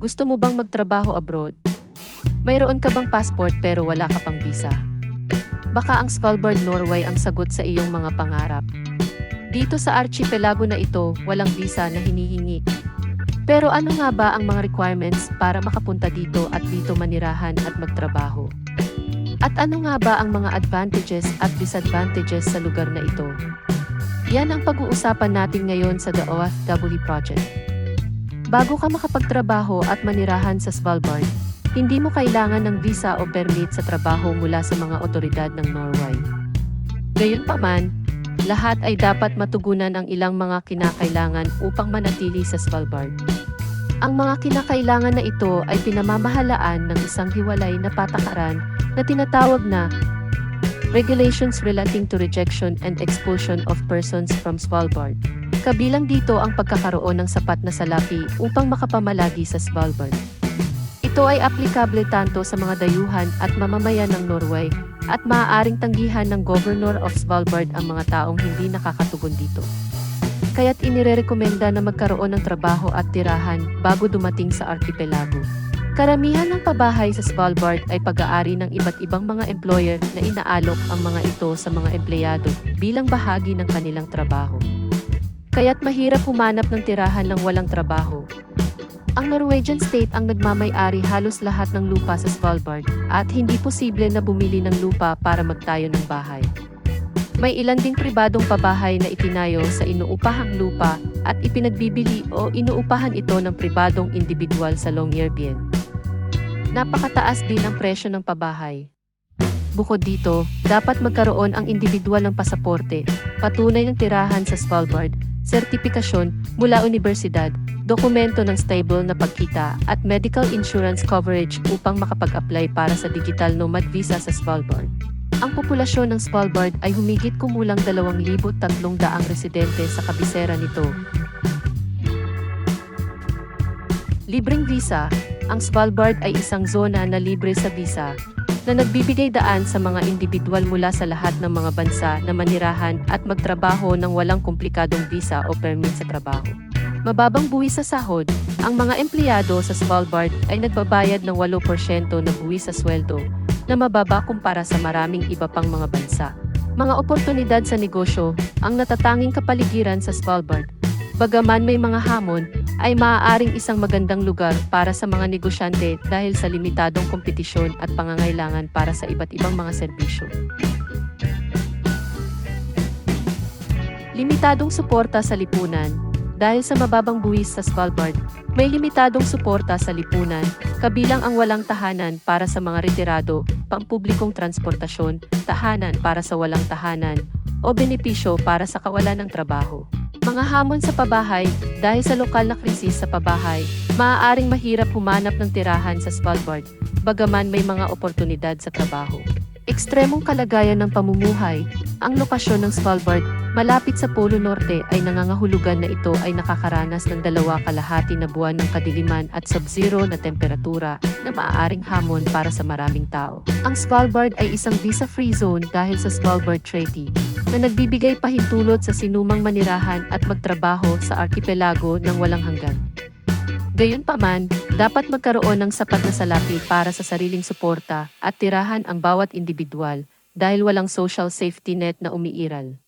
Gusto mo bang magtrabaho abroad? Mayroon ka bang passport pero wala ka pang visa? Baka ang Svalbard, Norway ang sagot sa iyong mga pangarap. Dito sa archipelago na ito, walang visa na hinihingi. Pero ano nga ba ang mga requirements para makapunta dito at dito manirahan at magtrabaho? At ano nga ba ang mga advantages at disadvantages sa lugar na ito? Yan ang pag-uusapan natin ngayon sa The OFW Project. Bago ka makapagtrabaho at manirahan sa Svalbard, hindi mo kailangan ng visa o permit sa trabaho mula sa mga otoridad ng Norway. Gayunpaman, lahat ay dapat matugunan ang ilang mga kinakailangan upang manatili sa Svalbard. Ang mga kinakailangan na ito ay pinamamahalaan ng isang hiwalay na patakaran na tinatawag na Regulations Relating to Rejection and Expulsion of Persons from Svalbard. Kabilang dito ang pagkakaroon ng sapat na salapi upang makapamalagi sa Svalbard. Ito ay aplikable tanto sa mga dayuhan at mamamayan ng Norway at maaaring tanggihan ng Governor of Svalbard ang mga taong hindi nakakatugon dito. Kaya't inirerekomenda na magkaroon ng trabaho at tirahan bago dumating sa archipelago. Karamihan ng pabahay sa Svalbard ay pag-aari ng iba't ibang mga employer na inaalok ang mga ito sa mga empleyado bilang bahagi ng kanilang trabaho. Kaya't mahirap humanap ng tirahan ng walang trabaho. Ang Norwegian state ang nagmamay-ari halos lahat ng lupa sa Svalbard at hindi posible na bumili ng lupa para magtayo ng bahay. May ilan ding pribadong pabahay na itinayo sa inuupahang lupa at ipinagbibili o inuupahan ito ng pribadong individual sa Longyearbyen. Napakataas din ang presyo ng pabahay. Bukod dito, dapat magkaroon ang individual ng pasaporte, patunay ng tirahan sa Svalbard, sertipikasyon mula universidad, dokumento ng stable na pagkita at medical insurance coverage upang makapag-apply para sa digital nomad visa sa Svalbard. Ang populasyon ng Svalbard ay humigit kumulang 2,300 residente sa kabisera nito. Libreng visa, ang Svalbard ay isang zona na libre sa visa na nagbibigay daan sa mga individual mula sa lahat ng mga bansa na manirahan at magtrabaho ng walang komplikadong visa o permit sa trabaho. Mababang buwis sa sahod, ang mga empleyado sa Svalbard ay nagbabayad ng 8% na buwis sa sweldo na mababa kumpara sa maraming iba pang mga bansa. Mga oportunidad sa negosyo, ang natatanging kapaligiran sa Svalbard. Bagaman may mga hamon, ay maaaring isang magandang lugar para sa mga negosyante dahil sa limitadong kompetisyon at pangangailangan para sa iba't ibang mga serbisyo. Limitadong suporta sa lipunan Dahil sa mababang buwis sa Svalbard, may limitadong suporta sa lipunan, kabilang ang walang tahanan para sa mga retirado, pampublikong transportasyon, tahanan para sa walang tahanan, o benepisyo para sa kawalan ng trabaho. Mga hamon sa pabahay, dahil sa lokal na krisis sa pabahay, maaaring mahirap humanap ng tirahan sa Svalbard, bagaman may mga oportunidad sa trabaho. Ekstremong kalagayan ng pamumuhay, ang lokasyon ng Svalbard, malapit sa Polo Norte ay nangangahulugan na ito ay nakakaranas ng dalawa kalahati na buwan ng kadiliman at sub-zero na temperatura na maaaring hamon para sa maraming tao. Ang Svalbard ay isang visa-free zone dahil sa Svalbard Treaty, na nagbibigay pahintulot sa sinumang manirahan at magtrabaho sa archipelago ng walang hanggan. Gayunpaman, dapat magkaroon ng sapat na salapi para sa sariling suporta at tirahan ang bawat individual dahil walang social safety net na umiiral.